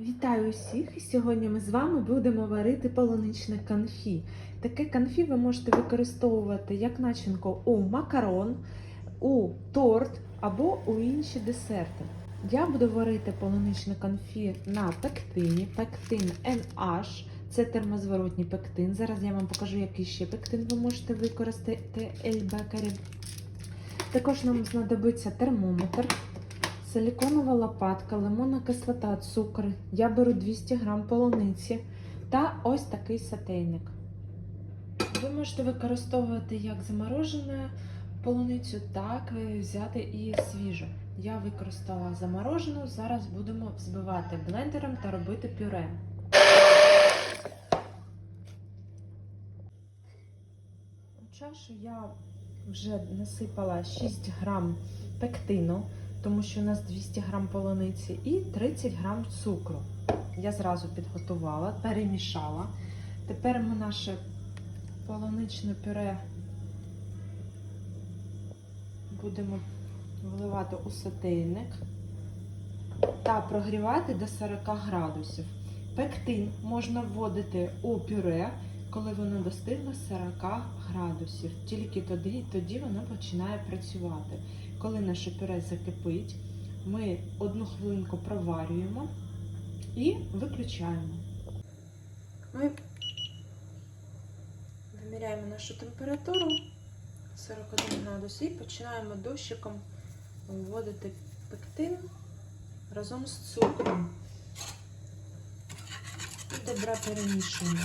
Вітаю усіх! Сьогодні ми з вами будемо варити полуничне конфі. Таке конфі ви можете використовувати як начинку у макарон, у торт або у інші десерти. Я буду варити полуничне конфі на пектині, пектин NH. Це термозворотній пектин. Зараз я вам покажу, який ще пектин ви можете використати Ельбекері. Також нам знадобиться термометр, силіконова лопатка, лимонна кислота, цукор. Я беру 200 грам полуниці та ось такий сотейник. Ви можете використовувати як заморожену полуницю, так і взяти і свіжу. Я використала заморожену, зараз будемо взбивати блендером та робити пюре. У чашу я вже насипала 6 грам пектину, тому що у нас 200 грам полуниці, і 30 грам цукру. Я зразу підготувала, перемішала. Тепер ми наше полуничне пюре будемо вливати у сотейник та прогрівати до 40 градусів. Пектин можна вводити у пюре, коли воно достигло 40 градусів. Тільки тоді, тоді воно починає працювати. Коли наше пюре закипить, ми одну хвилинку проварюємо і виключаємо. Ми виміряємо нашу температуру 41 градус і починаємо дощиком вводити пектин разом з цукром. І добре перемішуємо.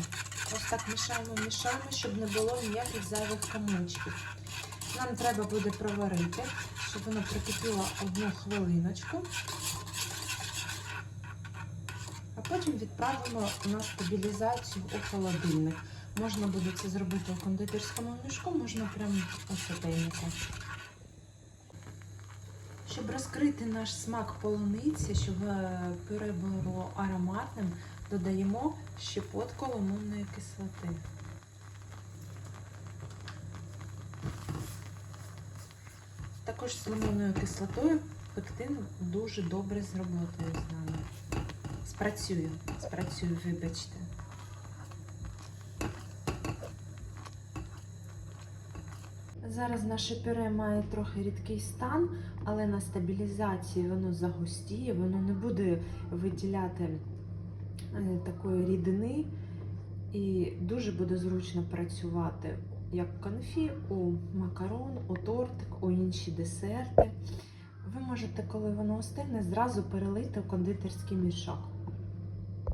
Ось так мішаємо, мішаємо, щоб не було ніяких зайвих комочків. Нам треба буде проварити, щоб воно прикипіло одну хвилиночку. А потім відправимо на стабілізацію у холодильник. Можна буде це зробити у кондитерському мішку, можна прямо у сотейнику. Щоб розкрити наш смак полуниці, щоб е, пюре було ароматним, додаємо щепотку лимонної кислоти. Також з лимонною кислотою пектин дуже добре з роботою з нами. Спрацюю, спрацюю, вибачте. Зараз наше пюре має трохи рідкий стан, але на стабілізації воно загустіє, воно не буде виділяти такої рідини і дуже буде зручно працювати як конфі, у макарон, у тортик, у інші десерти. Ви можете, коли воно остигне, зразу перелити в кондитерський мішок.